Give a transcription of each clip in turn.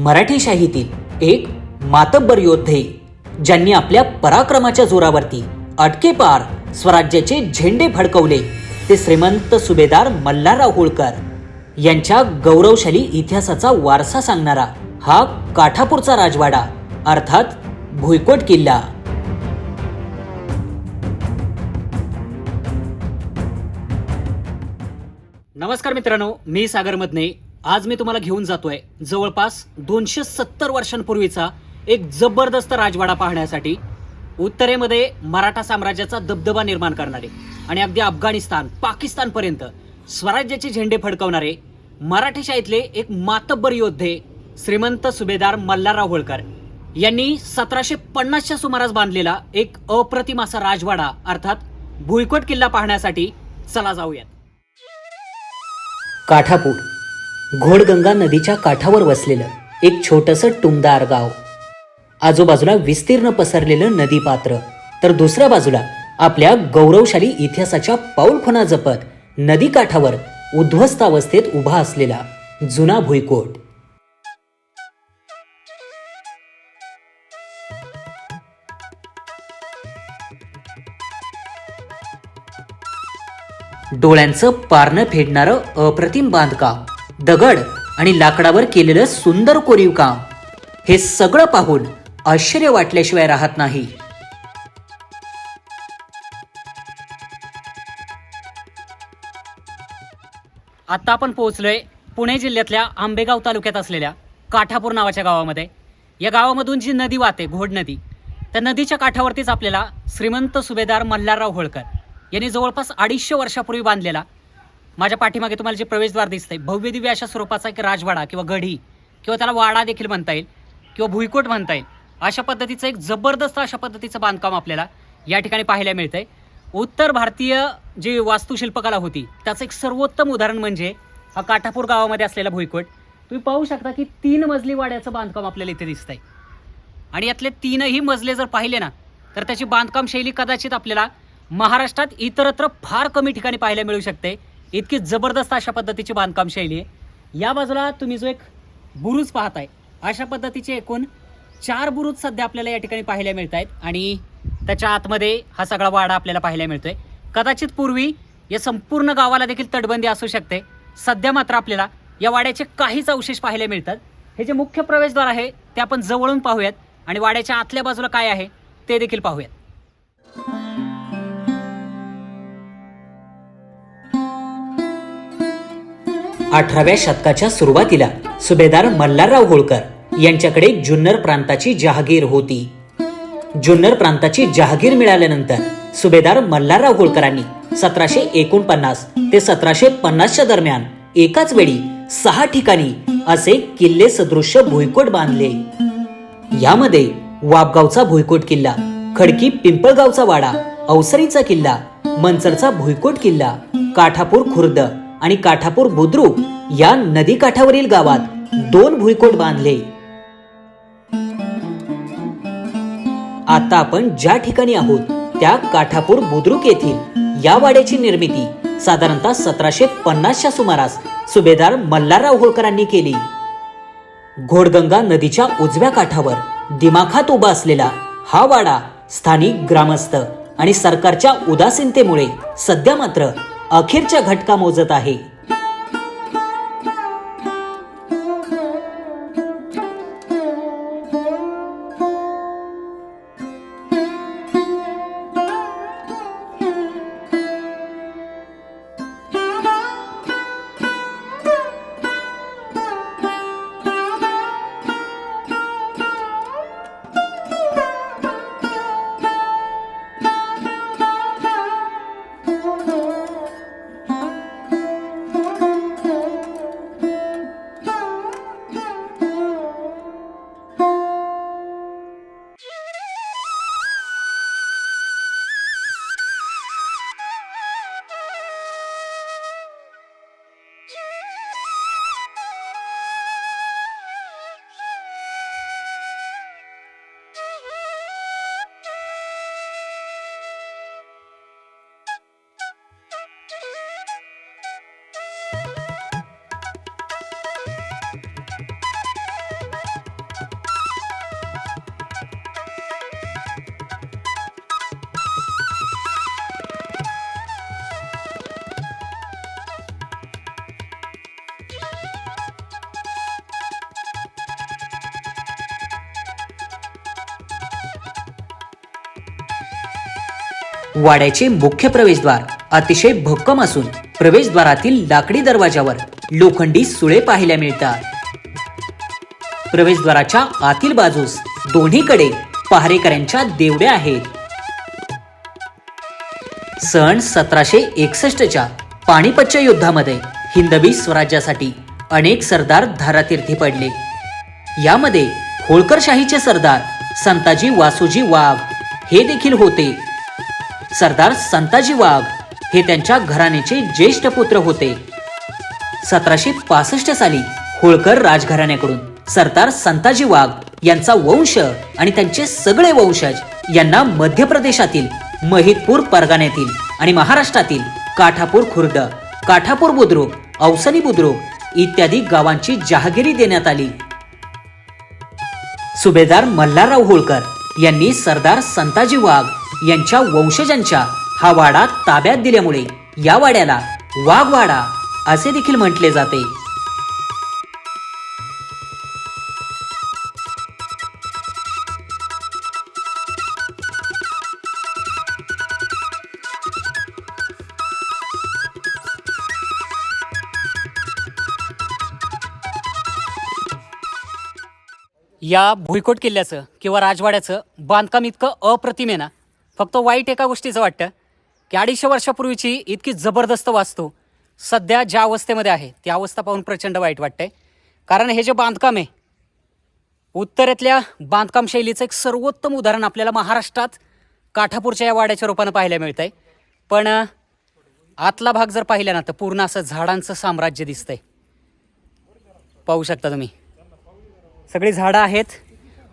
मराठीशाहीतील एक मातब्बर योद्धे ज्यांनी आपल्या पराक्रमाच्या जोरावरती अटकेपार स्वराज्याचे झेंडे फडकवले. ते श्रीमंत सुभेदार मल्हारराव होळकर यांच्या गौरवशाली इतिहासाचा वारसा सांगणारा हा काठापूरचा राजवाडा अर्थात भुईकोट किल्ला. नमस्कार मित्रांनो मी सागर मधने आज मी तुम्हाला घेऊन जातोय जवळपास दोनशे सत्तर वर्षांपूर्वीचा एक जबरदस्त राजवाडा पाहण्यासाठी. उत्तरेमध्ये मराठा साम्राज्याचा दबदबा निर्माण करणारे आणि अगदी अफगाणिस्तान पाकिस्तानपर्यंत स्वराज्याचे झेंडे फडकवणारे मराठीशाहीतले एक मातब्बर योद्धे श्रीमंत सुभेदार मल्हारराव होळकर यांनी सतराशे पन्नासच्या सुमारास बांधलेला एक अप्रतिम असा राजवाडा अर्थात भुईकोट किल्ला पाहण्यासाठी चला जाऊयात. काठापूर. घोडगंगा नदीच्या काठावर वसलेलं एक छोटंसं टुमदार गाव. आजूबाजूला विस्तीर्ण पसरलेलं नदीपात्र. तर दुसऱ्या बाजूला आपल्या गौरवशाली इतिहासाच्या पाऊलखुणा जपत नदीकाठावर उद्ध्वस्त अवस्थेत उभा असलेला जुना भुईकोट. डोळ्यांचं पारणं फेडणारं अप्रतिम बांधकाम. दगड आणि लाकडावर केलेलं सुंदर कोरीव काम. हे सगळं पाहून आश्चर्य वाटल्याशिवाय राहत नाही. आता आपण पोहोचलोय पुणे जिल्ह्यातल्या आंबेगाव तालुक्यात असलेल्या काठापूर नावाच्या गावामध्ये. या गावामधून जी नदी वाहते घोड नदी त्या नदीच्या काठावरतीच आपल्याला श्रीमंत सुभेदार मल्हारराव होळकर यांनी जवळपास अडीचशे वर्षापूर्वी बांधलेला माझ्या पाठीमागे तुम्हाला जे प्रवेशद्वार दिसतंय भव्य दिव्य अशा स्वरूपाचा एक राजवाडा किंवा गढी किंवा त्याला वाडा देखील म्हणता येईल किंवा भुईकोट म्हणता येईल अशा पद्धतीचं एक जबरदस्त अशा पद्धतीचं बांधकाम आपल्याला या ठिकाणी पाहायला मिळतं आहे उत्तर भारतीय जी वास्तुशिल्पकला होती त्याचं एक सर्वोत्तम उदाहरण म्हणजे हा काठापूर गावामध्ये असलेला भुईकोट. तुम्ही पाहू शकता की तीन मजली वाड्याचं बांधकाम आपल्याला इथे दिसतंय. आणि यातले तीनही मजले जर पाहिले ना तर त्याची बांधकाम शैली कदाचित आपल्याला महाराष्ट्रात इतरत्र फार कमी ठिकाणी पाहायला मिळू शकते. इतकी जबरदस्त अशा पद्धतीची बांधकाम शैली आहे. या बाजूला तुम्ही जो एक बुरुज पाहताय अशा पद्धतीचे एकूण चार बुरुज सध्या आपल्याला या ठिकाणी पाहायला मिळत आहेत आणि त्याच्या आतमध्ये हा सगळा वाडा आपल्याला पाहायला मिळतोय. कदाचित पूर्वी या संपूर्ण गावाला देखील तटबंदी असू शकते. सध्या मात्र आपल्याला या वाड्याचे काहीच अवशेष पाहायला मिळतात. हे जे मुख्य प्रवेशद्वार आहे ते आपण जवळून पाहूयात आणि वाड्याच्या आतल्या बाजूला काय आहे ते देखील पाहूयात. अठराव्या शतकाच्या सुरुवातीला सुभेदार मल्हारराव होळकर यांच्याकडे जुन्नर प्रांताची जहागीर होती. जुन्नर प्रांताची जहागीर मिळाल्यानंतर सुभेदार मल्हारराव होळकरांनी सतराशे एकोणपन्नास ते सतराशे पन्नासच्या दरम्यान एकाच वेळी सहा ठिकाणी असे किल्ले सदृश्य भुईकोट बांधले. यामध्ये वापगावचा भुईकोट किल्ला खडकी पिंपळगावचा वाडा अवसरीचा किल्ला मंचरचा भुईकोट किल्ला काठापूर खुर्द आणि काठापूर बुद्रुक या नदी काठावरील गावात दोन भुईकोट बांधले. आता आपण ज्या ठिकाणी आहोत त्या काठापूर बुद्रुक येथील या वाड्याची निर्मिती साधारणतः सतराशे पन्नासच्या सुमारास सुभेदार मल्हारराव होळकरांनी केली. घोडगंगा नदीच्या उजव्या काठावर दिमाखात उभा असलेला हा वाडा स्थानिक ग्रामस्थ आणि सरकारच्या उदासीनतेमुळे सध्या मात्र अखेरच्या घटका मोजत आहे. वाड्याचे मुख्य प्रवेशद्वार अतिशय भक्कम असून प्रवेशद्वारातील लाकडी दरवाजावर लोखंडी सुळे पाहायला मिळतात. प्रवेशद्वाराच्या आतील बाजूस दोन्हीकडे पहारेकऱ्यांच्या देवड्या आहेत. सन सतराशे एकसष्टच्या पानिपतच्या युद्धामध्ये हिंदवी स्वराज्यासाठी अनेक सरदार धारातीर्थी पडले. यामध्ये होळकरशाहीचे सरदार संताजी वासुजी वाघ हे देखील होते. सरदार संताजी वाघ हे त्यांच्या घराण्याचे ज्येष्ठ पुत्र होते. सतराशे पासष्ट साली होळकर राजघराण्याकडून सरदार संताजी वाघ यांचा वंश आणि त्यांचे सगळे वंशज यांना मध्य प्रदेशातील महितपूर परगाण्यातील आणि महाराष्ट्रातील काठापूर खुर्द काठापूर बुद्रुक औसनी बुद्रुक इत्यादी गावांची जहागिरी देण्यात आली. सुभेदार मल्हारराव होळकर यांनी सरदार संताजी वाघ यांच्या वंशजांच्या हा वाडा ताब्यात दिल्यामुळे या वाड्याला वाघवाडा असे देखील म्हटले जाते. या भुईकोट किल्ल्याचं किंवा राजवाड्याचं बांधकाम इतकं अप्रतिम आहे ना? फक्त वाईट एका गोष्टीचं वाटतं की अडीचशे वर्षापूर्वीची इतकी जबरदस्त वास्तू सध्या ज्या अवस्थेमध्ये आहे ती अवस्था पाहून प्रचंड वाईट वाटते कारण हे जे बांधकाम आहे उत्तरेतल्या बांधकाम शैलीचं एक सर्वोत्तम उदाहरण आपल्याला महाराष्ट्रात काठापूरच्या या वाड्याच्या रूपानं पाहायला मिळतं आहे पण आतला भाग जर पाहिला ना तर पूर्ण असं झाडांचं साम्राज्य दिसतंय. पाहू शकता तुम्ही. सगळी झाडं आहेत.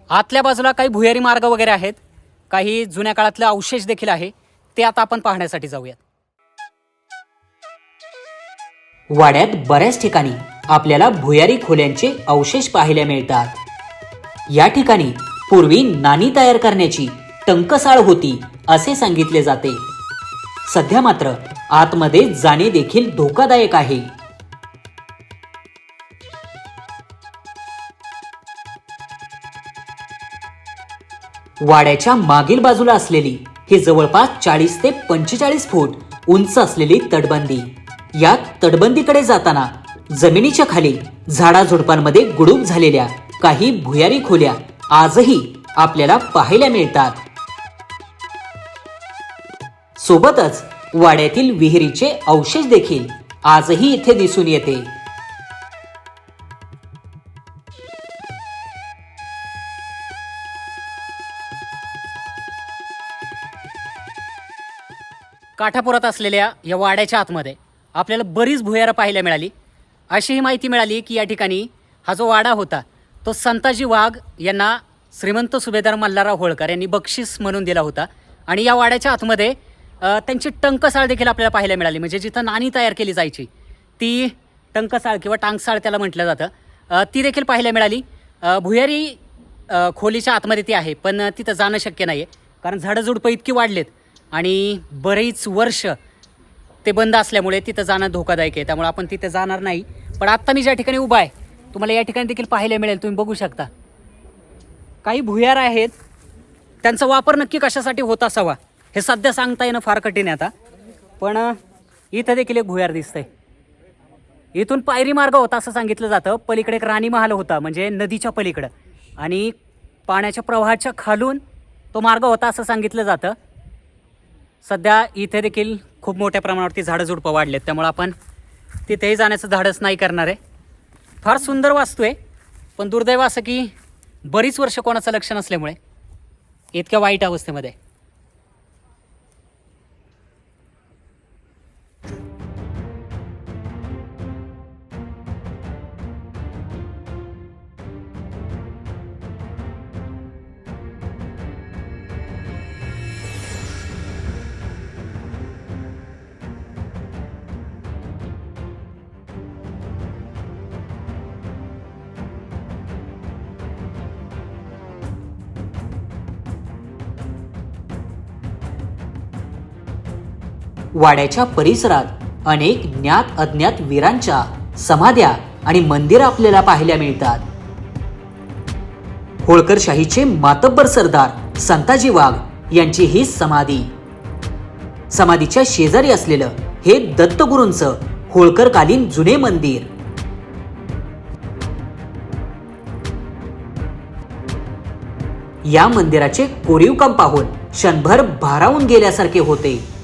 आतल्या बाजूला काही भुयारी मार्ग वगैरे आहेत. काही जुन्या काळातले अवशेष देखील आहे ते आता आपण पाहण्यासाठी जाऊयात. वाड्यात बऱ्याच ठिकाणी आपल्याला भुयारी खोल्यांचे अवशेष पाहायला मिळतात. या ठिकाणी पूर्वी नाणी तयार करण्याची टंकसाळ होती असे सांगितले जाते. सध्या मात्र आतमध्ये जाणे देखील धोकादायक आहे. वाड्याच्या मागील बाजूला असलेली ही जवळपास चाळीस ते पंचेचाळीस फूट उंच असलेली तटबंदी. या तटबंदीकडे जाताना जमिनीच्या खाली झाडाझुडपांमध्ये गुडूप झालेल्या काही भुयारी खोल्या आजही आपल्याला पाहायला मिळतात. सोबतच वाड्यातील विहिरीचे अवशेष देखील आजही इथे दिसून येते. काठापुरात असलेल्या या वाड्याच्या आतमध्ये आपल्याला बरीच भुयारं पाहायला मिळाली. अशी ही माहिती मिळाली की या ठिकाणी हा जो वाडा होता तो संताजी वाघ यांना श्रीमंत सुभेदार मल्हारराव होळकर यांनी बक्षीस म्हणून दिला होता. आणि या वाड्याच्या आतमध्ये त्यांची टंकसाळ देखील आपल्याला पाहायला मिळाली. म्हणजे जिथं नाणी तयार केली जायची ती टंकसाळ किंवा टांगसाळ त्याला म्हटलं जातं. ती देखील पाहायला मिळाली. भुयारी खोलीच्या आतमध्ये ती आहे पण तिथं जाणं शक्य नाही आहे कारण झाडंझुडपं इतकी वाढलेत आणि बरेच वर्ष ते बंद असल्यामुळे तिथं जाणं धोकादायक आहे. त्यामुळे आपण तिथे जाणार नाही. पण आत्ता मी ज्या ठिकाणी उभा आहे तुम्हाला या ठिकाणी देखील पाहायला मिळेल. तुम्ही बघू शकता. काही भुयार आहेत. त्यांचा वापर नक्की कशासाठी होत असावा हे सध्या सांगता येणं फार कठीण आहे आता. पण इथं देखील एक भुयार दिसतंय. इथून पायरी मार्ग होता असं सांगितलं जातं. पलीकडे एक राणी महाल होता म्हणजे नदीच्या पलीकडं. आणि पाण्याच्या प्रवाहाच्या खालून तो मार्ग होता असं सांगितलं जातं. सध्या इथे देखील खूप मोठ्या प्रमाणावरती झाडं झुडपं वाढलेत. त्यामुळे आपण तिथेही जाण्याचं धाडस नाही करणार आहे. फार सुंदर वास्तू आहे पण दुर्दैव असं की बरीच वर्ष कोणाचं लक्ष नसल्यामुळे इतक्या वाईट अवस्थेमध्ये. वाड्याच्या परिसरात अनेक ज्ञात अज्ञात वीरांच्या समाध्या आणि मंदिरं आपल्याला पाहायला मिळतात. होळकरशाहीचे मातब्बर सरदार संताजी वाघ यांची ही समाधी. समाधीच्या शेजारी असलेलं हे दत्तगुरूंचं होळकरकालीन जुने मंदिर. या मंदिराचे कोरीव काम पाहून क्षणभर भारावून गेल्यासारखे होते.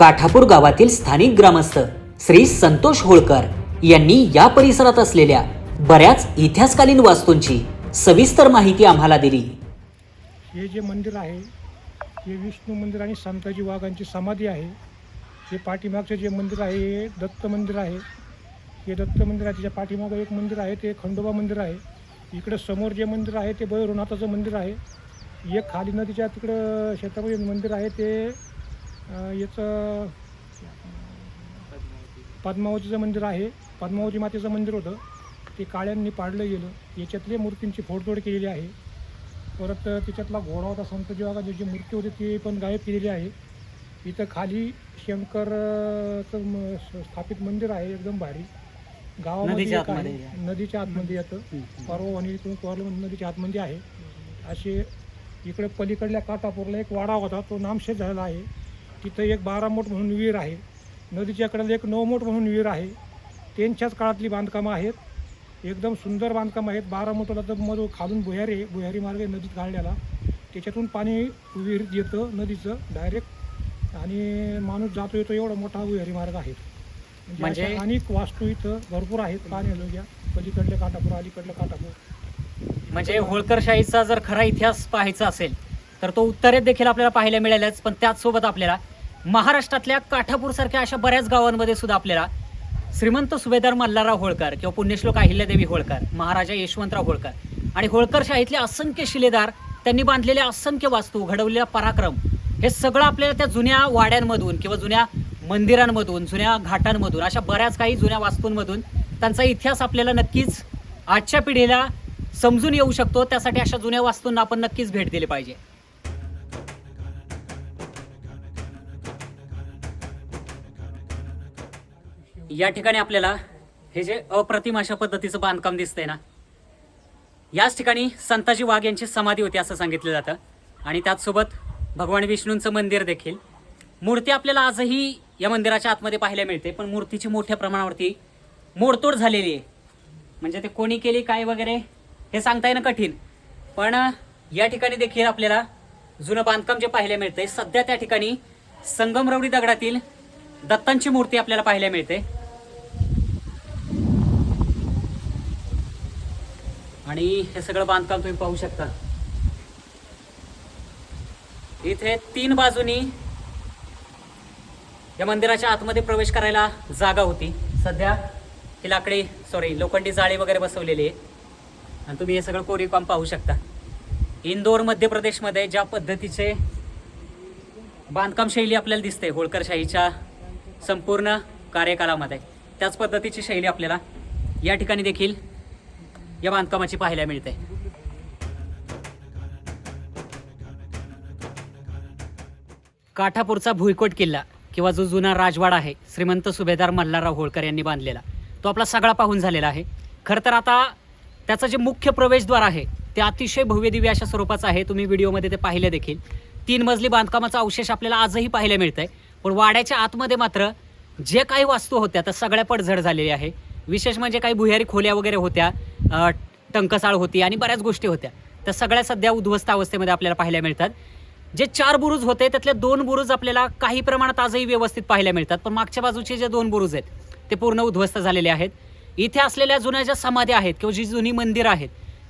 काठापूर गावातील स्थानिक ग्रामस्थ श्री संतोष होळकर यांनी या परिसरात असलेल्या बऱ्याच इतिहासकालीन वास्तूंची सविस्तर माहिती आम्हाला दिली. हे जे मंदिर आहे हे विष्णू मंदिर आणि संताजी वाघांची समाधी आहे. हे पाठीमागचं जे मंदिर आहे हे दत्त मंदिर आहे. हे दत्त मंदिर आहे त्याच्या पाठीमागं एक मंदिर आहे ते खंडोबा मंदिर आहे. इकडं समोर जे मंदिर आहे ते भैरवनाथाचं मंदिर आहे. एक खाली नदीच्या तिकडं शेतामध्ये मंदिर आहे ते याचं पद्मावतीचं मंदिर आहे. पद्मावती मातेचं मंदिर होतं. ते काळ्यांनी पाडलं गेलं. याच्यातले मूर्तींची फोडतोड केलेली आहे. परत त्याच्यातला घोडा होता संत जीवाची जी मूर्ती होती ती पण गायब केलेली आहे. इथं खाली शंकरचं स्थापित मंदिर आहे एकदम भारी. गावामध्ये नदीच्या एक आहे. आतमध्ये नदीच्या आतमध्ये येतं पर्वणी इथून कोरलं नदीच्या आतमध्ये आहे. असे इकडे पलीकडल्या काटापूरला एक वाडा होता तो नामशेष झालेला आहे. तिथं एक बारा मोठ म्हणून विहीर आहे. नदीच्या कडेला एक नऊ मोठ म्हणून विहीर आहे. त्यांच्याच काळातली बांधकामं आहेत. एकदम सुंदर बांधकाम आहेत. बारा मोठला तर मधून खालून भुयारी आहे. भुयारी मार्ग आहे नदीत काढलेला त्याच्यातून पाणी विहिरीत येतं नदीचं डायरेक्ट आणि माणूस जातो येतो एवढा मोठा भुयारी मार्ग आहे. म्हणजे म्हणजे- अनेक वास्तू इथं भरपूर आहेत. पाण्यालोग्या पलीकडले काटापूर अलीकडलं काटापूर म्हणजे होळकरशाहीचा जर खरा इतिहास पाहायचा असेल तर तो उत्तरेत देखील आपल्याला पाहायला मिळालाच पण त्याचसोबत आपल्याला महाराष्ट्रातल्या काठापूरसारख्या अशा बऱ्याच गावांमध्ये सुद्धा आपल्याला श्रीमंत सुभेदार मल्हारराव होळकर किंवा पुण्यश्लोक अहिल्यादेवी होळकर महाराजा यशवंतराव होळकर आणि होळकर शाहीतले असंख्य शिलेदार त्यांनी बांधलेल्या असंख्य वास्तू घडवलेला पराक्रम हे सगळं आपल्याला त्या जुन्या वाड्यांमधून किंवा जुन्या मंदिरांमधून जुन्या घाटांमधून अशा बऱ्याच काही जुन्या वास्तूंमधून त्यांचा इतिहास आपल्याला नक्कीच आजच्या पिढीला समजून येऊ शकतो. त्यासाठी अशा जुन्या वास्तूंना आपण नक्कीच भेट दिली पाहिजे. या ठिकाणी आपल्याला हे जे अप्रतिम अशा पद्धतीचं बांधकाम दिसतंय ना याच ठिकाणी संताजी वाघ यांची समाधी होती असं सांगितलं जातं. आणि त्याचसोबत भगवान विष्णूंचं मंदिर देखील. मूर्ती आपल्याला आजही या मंदिराच्या आतमध्ये पाहायला मिळते पण मूर्तीची मोठ्या प्रमाणावरती मोडतोड झालेली आहे. म्हणजे ते कोणी केली काय वगैरे हे सांगता येणं कठीण. पण या ठिकाणी देखील आपल्याला जुनं बांधकाम जे पाहायला मिळतंय सध्या त्या ठिकाणी संगमरवडी दगडातील दत्तांची मूर्ती आपल्याला पाहायला मिळते. आणि हे सगळं बांधकाम तुम्ही पाहू शकता. इथे तीन बाजूनी या मंदिराच्या आतमध्ये प्रवेश करायला जागा होती. सध्या ही लाकडी सॉरी लोखंडी जाळी वगैरे बसवलेली आहे. आणि तुम्ही हे सगळं कोरीव काम पाहू शकता. इंदोर मध्य प्रदेशमध्ये ज्या पद्धतीचे बांधकाम शैली आपल्याला दिसते होळकरशाहीच्या संपूर्ण कार्यकालामध्ये त्याच पद्धतीची शैली आपल्याला या ठिकाणी देखील या बांधकामाची पाहायला मिळते. काठापूरचा भुईकोट किल्ला किंवा जो जुना राजवाडा आहे श्रीमंत सुभेदार मल्हारराव होळकर यांनी बांधलेला तो आपला सगळा पाहून झालेला आहे. खरं तर आता त्याचं जे मुख्य प्रवेशद्वार आहे ते अतिशय भव्यदिव्य अशा स्वरूपाचं आहे. तुम्ही व्हिडिओमध्ये ते पाहिले देखील. तीन मजली बांधकामाचा अवशेष आपल्याला आजही पाहायला मिळतंय. पण वाड्याच्या आतमध्ये मात्र जे काही वास्तू होत्या त्या सगळ्या पडझड झालेली आहे. विशेष म्हणजे काही भुयारी खोल्या वगैरे होत्या टंकसाळ होती आणि बऱ्याच गोष्टी होत्या. त्या सगळ्या सध्या उद्ध्वस्त अवस्थेमध्ये आपल्याला पाहायला मिळतात. जे चार बुरुज होते त्यातले दोन बुरुज आपल्याला काही प्रमाणात आजही व्यवस्थित पाहायला मिळतात. पण मागच्या बाजूचे जे दोन बुरुज आहेत ते पूर्ण उद्ध्वस्त झालेले आहेत. इथे असलेल्या जुन्या ज्या समाध्या आहेत किंवा जी जुनी मंदिरं आहेत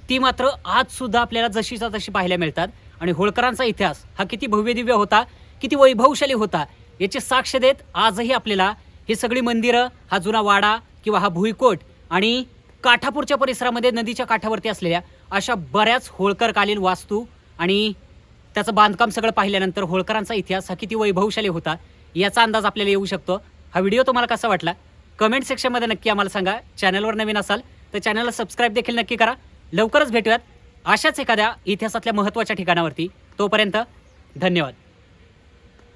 ती मात्र आजसुद्धा आपल्याला जशीच्या तशी पाहायला मिळतात. आणि होळकरांचा इतिहास हा किती भव्यदिव्य होता किती वैभवशाली होता याची साक्ष देत आजही आपल्याला ही सगळी मंदिरं हा जुना वाडा किंवा हा भुईकोट आणि काठापूरच्या परिसरामध्ये नदीच्या काठावरती असलेल्या अशा बऱ्याच होळकरकालीन वास्तू आणि त्याचं बांधकाम सगळं पाहिल्यानंतर होळकरांचा इतिहास हा किती वैभवशाली होता याचा अंदाज आपल्याला येऊ शकतो. हा व्हिडिओ तुम्हाला कसा वाटला? कमेंट सेक्शनमध्ये नक्की आम्हाला सांगा. चॅनलवर नवीन असाल तर चॅनलला सबस्क्राईब देखील नक्की करा. लवकरच भेटूयात अशाच एखाद्या इतिहासातल्या महत्त्वाच्या ठिकाणावरती. तोपर्यंत धन्यवाद.